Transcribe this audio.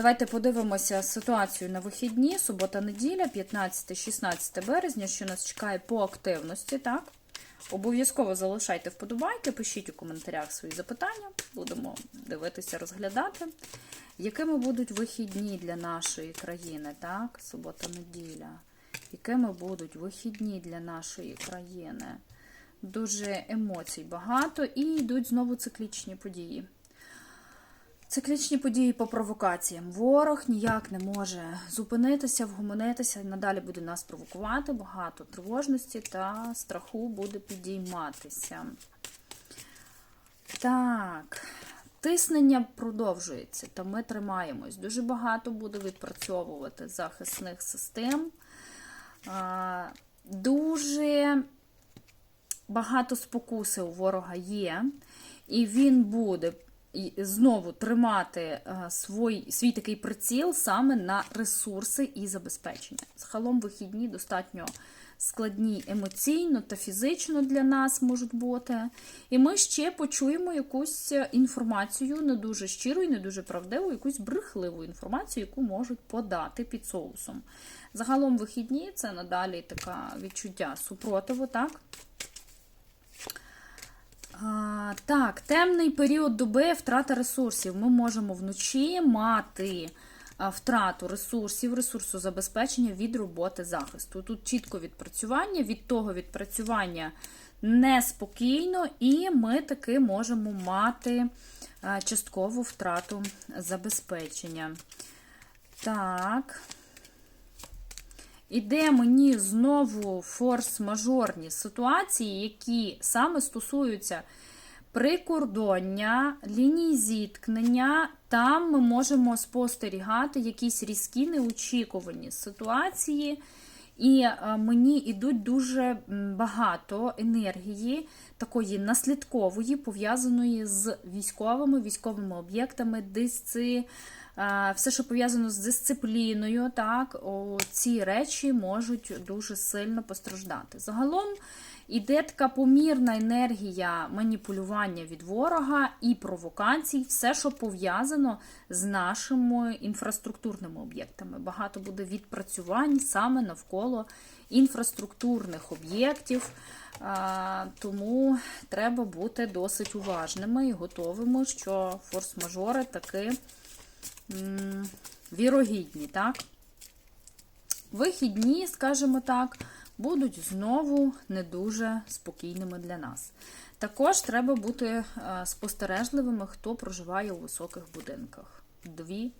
Давайте подивимося ситуацію на вихідні, субота-неділя, 15-16 березня, що нас чекає по активності, так? Обов'язково залишайте вподобайки, пишіть у коментарях свої запитання, будемо дивитися, розглядати. Якими будуть вихідні для нашої країни, так? Субота-неділя. Якими будуть вихідні для нашої країни? Дуже емоцій багато і йдуть знову циклічні події. Циклічні події по провокаціям. Ворог ніяк не може зупинитися, вгомонитися, надалі буде нас провокувати, багато тривожності та страху буде підійматися. Так, тиснення продовжується, та ми тримаємось. Дуже багато буде відпрацьовувати захисних систем. Дуже багато спокуси у ворога є, і він буде і знову тримати е, свій, свій такий приціл саме на ресурси і забезпечення. Загалом вихідні достатньо складні емоційно та фізично для нас можуть бути. І ми ще почуємо якусь інформацію не дуже щиру і не дуже правдиву, якусь брехливу інформацію, яку можуть подати під соусом. Загалом вихідні це надалі таке відчуття супротиву, так? Так, темний період доби втрата ресурсів. Ми можемо вночі мати втрату ресурсів, ресурсозабезпечення від роботи захисту. Тут чітко відпрацювання, від того відпрацювання неспокійно, і ми таки можемо мати часткову втрату забезпечення. Так. Іде мені знову форс-мажорні ситуації, які саме стосуються прикордоння, ліній зіткнення. Там ми можемо спостерігати якісь різкі неочікувані ситуації. І е, мені йдуть дуже багато енергії, такої наслідкової, пов'язаної з військовими, військовими об'єктами, дисци, е, все, що пов'язано з дисципліною, так, ці речі можуть дуже сильно постраждати. Загалом іде така помірна енергія маніпулювання від ворога і провокацій, все, що пов'язано з нашими інфраструктурними об'єктами. Багато буде відпрацювань саме навколо інфраструктурних об'єктів. Тому треба бути досить уважними і готовими, що форс-мажори таки вірогідні, так? Вихідні, скажімо так, будуть знову не дуже спокійними для нас. Також треба бути е, спостережливими, хто проживає у високих будинках. Дві